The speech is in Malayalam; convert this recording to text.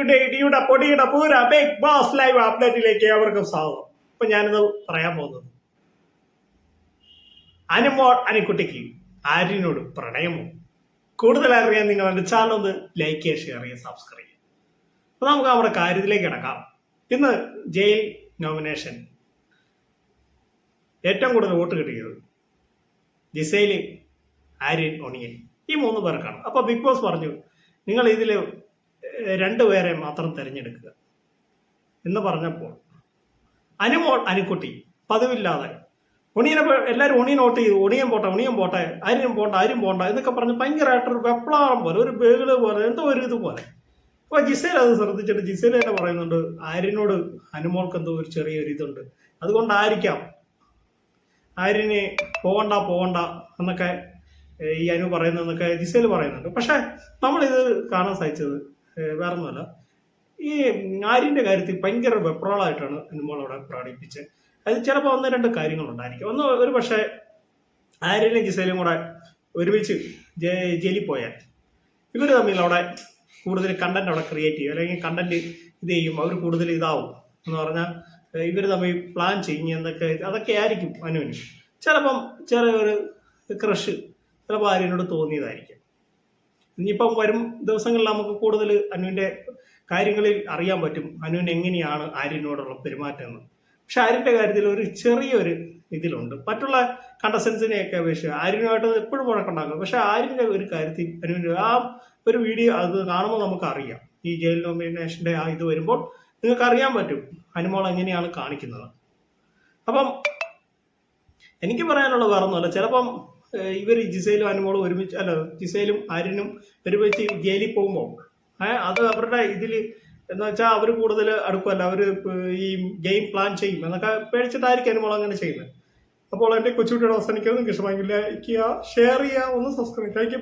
റിവ്യൂടെ ഇടിയുടെ പൊടിയുടെ പൂര ബിഗ് ബോസ് ലൈവ് അപ്ഡേറ്റിലേക്ക് ഏവർക്കും സ്വാഗതം. ഇപ്പൊ ഞാനിത് പറയാൻ പോകുന്നത് അനുമോൾ അനിക്കുട്ടിക്ക് ആര്യനോട് പ്രണയമോ? കൂടുതൽ അറിയാൻ നിങ്ങൾ എന്റെ ചാനൽ ഒന്ന് ലൈക്ക് ചെയ്യുക ഷെയർ ചെയ്യുക സബ്സ്ക്രൈബ് ചെയ്യുക. നമുക്ക് നമ്മുടെ കാര്യത്തിലേക്ക് കിടക്കാം. ഇന്ന് ജയിൽ നോമിനേഷൻ ഏറ്റവും കൂടുതൽ വോട്ട് കിട്ടിയത് ജിസൈൽ ആര്യൻ ഒണിയൻ. ഈ മൂന്ന് പേർക്കാണ്. അപ്പോൾ ബിഗ് ബോസ് പറഞ്ഞു നിങ്ങൾ ഇതിൽ രണ്ടുപേരെ മാത്രം തിരഞ്ഞെടുക്കുക എന്ന് പറഞ്ഞപ്പോൾ അനുമോൾ അനുക്കുട്ടി പതിവില്ലാതെ ഉണിയനെ എല്ലാവരും ഉണിയൻ വോട്ട് ചെയ്തു. ഉണിയൻ പോട്ടെ ഉണിയൻ പോട്ടെ അരിയും പോണ്ട അരിയും പോണ്ട എന്നൊക്കെ പറഞ്ഞ് ഭയങ്കരമായിട്ടൊരു വെപ്ലാളം പോലെ ഒരു ബേഗിൾ പോലെ എന്തോ ഒരു ഇതുപോലെ അപ്പോൾ ജിസേൽ അത് ശ്രദ്ധിച്ചിട്ട് ജിസേൽ തന്നെ പറയുന്നുണ്ട് ആര്യനോട് അനുമോൾക്ക് എന്തോ ഒരു ചെറിയൊരു ഇതുണ്ട്. അതുകൊണ്ടായിരിക്കാം ആര്യന് പോകണ്ട പോകണ്ട എന്നൊക്കെ ഈ അനു പറയുന്നതെന്നൊക്കെ ജിസേൽ പറയുന്നുണ്ട്. പക്ഷെ നമ്മളിത് കാണാൻ സാധിച്ചത് വേറൊന്നുമല്ല. ഈ ആര്യന്റെ കാര്യത്തിൽ ഭയങ്കര വെപ്രാളായിട്ടാണ് അവിടെ പ്രകടിപ്പിച്ചത്. അത് ചിലപ്പോൾ ഒന്ന് രണ്ട് കാര്യങ്ങളുണ്ടായിരിക്കും. ഒന്ന് ഒരു പക്ഷേ ആര്യനും ജിസേലും കൂടെ ഒരുമിച്ച് ജയിലിൽ പോയാൽ ഇവർ തമ്മിൽ അവിടെ കൂടുതൽ കണ്ടന്റ് അവിടെ ക്രിയേറ്റ് ചെയ്യും. അല്ലെങ്കിൽ കണ്ടന്റ് ഇത് ചെയ്യും അവർ കൂടുതൽ ഇതാവും എന്ന് പറഞ്ഞാൽ ഇവർ തമ്മിൽ പ്ലാൻ ചെയ്യും എന്നൊക്കെ അതൊക്കെ ആയിരിക്കും അനുവിന് ചിലപ്പം ചെറിയൊരു ക്രഷ് ചിലപ്പോൾ ആര്യനോട് തോന്നിയതായിരിക്കും. ഇനിയിപ്പം വരും ദിവസങ്ങളിൽ നമുക്ക് കൂടുതൽ അനുവിന്റെ കാര്യങ്ങളിൽ അറിയാൻ പറ്റും. അനുവിൻ എങ്ങനെയാണ് ആര്യനോടുള്ള പെരുമാറ്റം എന്ന് പക്ഷെ ആര്യന്റെ കാര്യത്തിൽ ഒരു ചെറിയൊരു ഇതിലുണ്ട്. മറ്റുള്ള കണ്ടസ്റ്റൻസിനെയൊക്കെ അപേക്ഷിച്ച് ആര്യനുമായിട്ട് എപ്പോഴും വഴക്കുണ്ടാക്കും പക്ഷെ ആര്യന്റെ ഒരു കാര്യത്തിൽ അനുവിന്റെ ആ ഒരു വീഡിയോ അത് കാണുമ്പോൾ നമുക്കറിയാം. ഈ ജയിൽ നോമിനേഷന്റെ ആ ഇത് വരുമ്പോൾ നിങ്ങൾക്ക് അറിയാൻ പറ്റും അനുമോൾ എങ്ങനെയാണ് കാണിക്കുന്നത്. അപ്പം എനിക്ക് പറയാനുള്ള വേറൊന്നുമല്ല. ചിലപ്പം ഇവർ ജിസയിലും അനുമോളും ഒരുമിച്ച് അല്ല ജിസയിലും ആരിനും ഒരുമിച്ച് ജയിലിൽ പോകുമ്പോൾ അത് അവരുടെ ഇതിൽ എന്ന് വെച്ചാൽ അവർ കൂടുതൽ അടുക്കുമല്ല അവർ ഈ ഗെയിം പ്ലാൻ ചെയ്യും എന്നൊക്കെ പേടിച്ചിട്ടായിരിക്കും അനുമോൾ അങ്ങനെ ചെയ്യുന്നത്. അപ്പോൾ എന്റെ കൊച്ചുകുട്ടിയുടെ അവസാനിക്കുന്നത് നിങ്ങൾക്ക് ഇഷ്ടമായെങ്കിൽ ലൈക്ക് ചെയ്യുക ഷെയർ ചെയ്യുക ഒന്ന് സബ്സ്ക്രൈബ് താങ്ക്